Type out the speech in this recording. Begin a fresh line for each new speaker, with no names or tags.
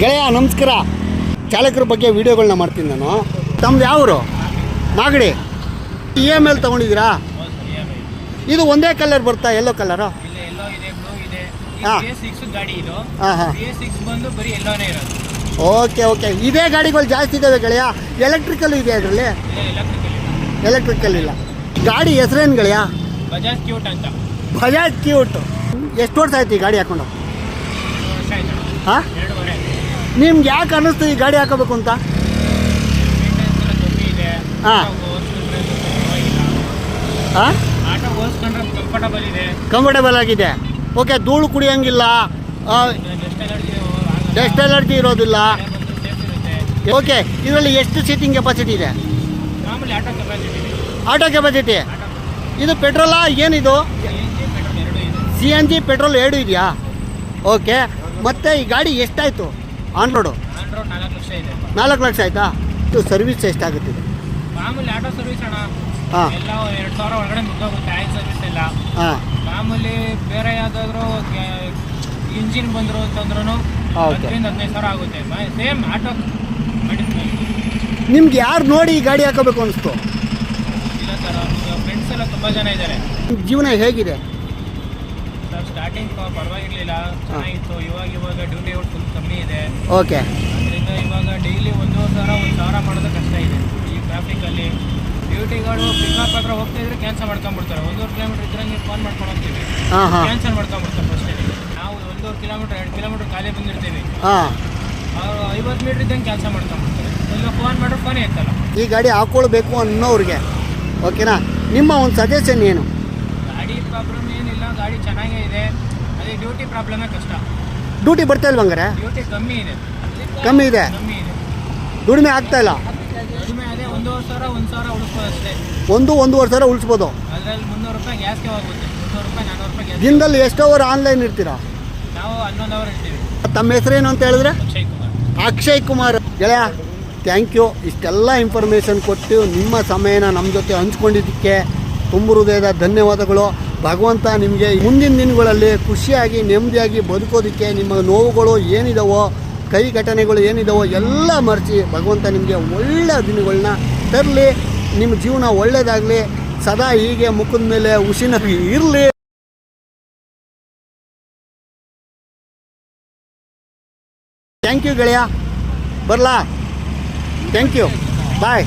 ಗೆಳೆಯ ನಮಸ್ಕಾರ. ಚಾಲಕರ ಬಗ್ಗೆ ವಿಡಿಯೋಗಳನ್ನ ಮಾಡ್ತೀನಿ ನಾನು. ತಮ್ದು ಯಾವರು ಮಾಗಡಿ. ಇ ಎಂ ಎಲ್ ತಗೊಂಡಿದ್ದೀರಾ? ಇದು ಒಂದೇ ಕಲರ್ ಬರ್ತಾ ಎಲ್ಲೋ ಕಲರು ಹಾ. ಹಾಂ ಹಾಂ. Okay okay. ಇದೇ ಗಾಡಿಗಳು ಜಾಸ್ತಿ ಇದ್ದಾವೆ ಗೆಳೆಯ? ಎಲೆಕ್ಟ್ರಿಕಲ್ ಇದೆ ಅದರಲ್ಲಿ?
ಎಲೆಕ್ಟ್ರಿಕಲ್
ಇಲ್ಲ. ಗಾಡಿ ಹೆಸರೇನು ಗೆಳೆಯ?
ಬಜಾಜ್ ಕ್ಯೂಟ್ ಅಂತ.
ಬಜಾಜ್ ಕ್ಯೂಟ್ ಎಷ್ಟು ವರ್ಷ ಆಯ್ತು ಈ ಗಾಡಿ ಹಾಕೊಂಡು? ಹಾಂ? ನಿಮ್ಗೆ ಯಾಕೆ ಅನ್ನಿಸ್ತು ಈ ಗಾಡಿ ಹಾಕೋಬೇಕು ಅಂತ? ಹಾ.
ಕಂಫರ್ಟಬಲ್
ಆಗಿದೆ. ಓಕೆ ಧೂಳು ಕುಡಿಯೋಂಗಿಲ್ಲ.
ಡೆಸ್ಟ್
ಅಲರ್ಜಿ ಇರೋದಿಲ್ಲ. ಓಕೆ ಇದರಲ್ಲಿ ಎಷ್ಟು ಸೀಟಿಂಗ್ ಕೆಪಾಸಿಟಿ ಇದೆ?
ಆಟೋ ಕೆಪಾಸಿಟಿ ಇದು.
ಪೆಟ್ರೋಲಾ ಏನಿದು?
ಸಿ ಎನ್ ಜಿ ಪೆಟ್ರೋಲ್ ಎರಡು
ಇದೆಯಾ? ಓಕೆ ಮತ್ತೆ ಈ ಗಾಡಿ ಎಷ್ಟಾಯಿತು? ಆನ್ ರೋಡು
ನಾಲ್ಕು ಲಕ್ಷ ಇದೆ.
ನಾಲ್ಕು ಲಕ್ಷ ಆಯಿತಾ? ಇದು ಸರ್ವಿಸ್ ಎಷ್ಟಾಗುತ್ತೆ ಇದು
ಮಾಮೂಲಿ ಆಟೋ ಸರ್ವಿಸ್ ಅಣ್ಣ.
ಹಾಂ.
ಎಲ್ಲ ಎರಡು ಸಾವಿರ ಒಳಗಡೆ ಮುಗ್ದೋಗುತ್ತೆ ಆಯಿಲ್ ಸರ್ವಿಸ್ ಎಲ್ಲ.
ಹಾಂ.
ಮಾಮೂಲಿ ಬೇರೆ ಯಾವುದಾದ್ರೂ ಇಂಜಿನ್ ಬಂದರು ಅಂತಂದ್ರೂ. ಹತ್ತರಿಂದ ಹದಿನೈದು ಸಾವಿರ ಆಗುತ್ತೆ. ಸೇಮ್ ಆಟೋ
ನಿಮ್ಗೆ ಯಾರು ನೋಡಿ ಈ ಗಾಡಿ ಹಾಕೋಬೇಕು ಅನಿಸ್ತು?
ಇಲ್ಲ ಸರ್ ಫ್ರೆಂಡ್ಸ್ ಎಲ್ಲ ತುಂಬ ಜನ ಇದ್ದಾರೆ.
ಜೀವನ ಹೇಗಿದೆ?
ಸರ್ ಸ್ಟಾರ್ಟಿಂಗ್ ಪರವಾಗಿರ್ಲಿಲ್ಲ ಚೆನ್ನಾಗಿತ್ತು. ಇವಾಗ ಇವಾಗ ಡ್ಯೂಟಿ ಔಟ್ ಫುಲ್ ಕಮ್ಮಿ ಇದೆ.
ಓಕೆ
ಅದರಿಂದ ಇವಾಗ ಡೈಲಿ ಒಂದೂವರೆ ಸಾವಿರ ಒಂದು ಸಾವಿರ ಮಾಡೋದು ಕಷ್ಟ ಇದೆ. ಈ ಟ್ರಾಫಿಕಲ್ಲಿ ಡ್ಯೂಟಿಗಳು ಪಿಕಪ್ ಹತ್ರ ಹೋಗ್ತಾ ಇದ್ರೆ ಕ್ಯಾನ್ಸಲ್ ಮಾಡ್ಕೊಂಡ್ಬಿಡ್ತಾರೆ. ಒಂದೂವರೆ ಕಿಲೋಮೀಟರ್ ಇದ್ರಂಗೆ ಫೋನ್ ಮಾಡ್ಕೊಂಡು ಹೋಗ್ತೀವಿ. ಕ್ಯಾನ್ಸಲ್ ಮಾಡ್ಕೊಂಡ್ಬಿಡ್ತಾರೆ ಫಸ್ಟೇ ನಾವು ಒಂದೂವರೆ ಕಿಲೋಮೀಟರ್ ಎರಡು ಕಿಲೋಮೀಟರ್ ಖಾಲಿ ಬಂದಿರ್ತೀವಿ. ಅವರು ಐವತ್ತು ಮೀಟ್ರ್ ಇದ್ದಂಗೆ ಕೆಲಸ ಮಾಡ್ಕೊಂಡ್ಬಿಡ್ತಾರೆ. ಎಲ್ಲ ಫೋನ್ ಮಾಡಿದ್ರೆ ಫೋನೇ ಎತ್ತಲ್ಲ.
ಈ ಗಾಡಿ ಹಾಕೊಳ್ಬೇಕು ಅನ್ನೋರಿಗೆ ಓಕೆನಾ ನಿಮ್ಮ ಒಂದು ಸಜೆಷನ್ ಏನು?
ಪ್ರಾಬ್ಲಮ್ ಏನಿಲ್ಲ ಗಾಡಿ ಚೆನ್ನಾಗೇ ಇದೆ. ಅದೇ ಡ್ಯೂಟಿ ಪ್ರಾಬ್ಲಮೇ ಕಷ್ಟ.
ಡ್ಯೂಟಿ ಬರ್ತಾ ಇಲ್ವ ಹಂಗಾರೆ?
ಡ್ಯೂಟಿ ಕಮ್ಮಿ ಇದೆ.
ಕಮ್ಮಿ ಇದೆ?
ಕಮ್ಮಿ ಇದೆ.
ದುಡಿಮೆ ಆಗ್ತಾ ಇಲ್ಲ?
ಕಡಿಮೆ ಅದೇ ಒಂದೂವರೆ ಸಾವಿರ ಒಂದು ಸಾವಿರ ಉಳಿಸ್ಬೋದು ಅಷ್ಟೇ.
ಒಂದು ಒಂದೂವರೆ ಸಾವಿರ ಉಳಿಸ್ಬೋದು?
ಅದರಲ್ಲಿ ಮುನ್ನೂರು ರೂಪಾಯಿ ಗ್ಯಾಸ್ಗೆ ಹೋಗುತ್ತೆ ಮುನ್ನೂರು ರೂಪಾಯಿ ನಾನ್ನೂರು ರೂಪಾಯಿ ಗ್ಯಾಸ್
ದಿನದಲ್ಲಿ ಎಷ್ಟು ಅವರ್ ಆನ್ಲೈನ್ ಇರ್ತೀರಾ?
ನಾವು ಹನ್ನೊಂದು ಅವರ್ ಇರ್ತೀವಿ.
ತಮ್ಮ ಹೆಸರೇನು ಅಂತ ಹೇಳಿದ್ರೆ?
ಅಕ್ಷಯ್ ಕುಮಾರ್.
ಅಕ್ಷಯ್ ಕುಮಾರ್. ಗೆಳೆಯ ಥ್ಯಾಂಕ್ ಯು ಇಷ್ಟೆಲ್ಲ ಇನ್ಫಾರ್ಮೇಷನ್ ಕೊಟ್ಟು ನಿಮ್ಮ ಸಮಯನ ನಮ್ಮ ಜೊತೆ ಹಂಚ್ಕೊಂಡಿದ್ದಕ್ಕೆ ತುಂಬ ಹೃದಯದ ಧನ್ಯವಾದಗಳು. ಭಗವಂತ ನಿಮಗೆ ಮುಂದಿನ ದಿನಗಳಲ್ಲಿ ಖುಷಿಯಾಗಿ, ನೆಮ್ಮದಿಯಾಗಿ ಬದುಕೋದಕ್ಕೆ ನಿಮ್ಮ ನೋವುಗಳು ಏನಿದಾವೋ ಕೈ ಘಟನೆಗಳು ಏನಿದಾವೋ ಎಲ್ಲ ಮರೆಸಿ ಭಗವಂತ ನಿಮಗೆ ಒಳ್ಳೆಯ ದಿನಗಳನ್ನ ತರಲಿ. ನಿಮ್ಮ ಜೀವನ ಒಳ್ಳೆಯದಾಗಲಿ ಸದಾ ಹೀಗೆ ಮುಖದ ಮೇಲೆ ಹುಸಿನಾಗಿ ಇರಲಿ. ಥ್ಯಾಂಕ್ ಯು ಗೆಳೆಯ. ಬರಲಾ? Thank you bye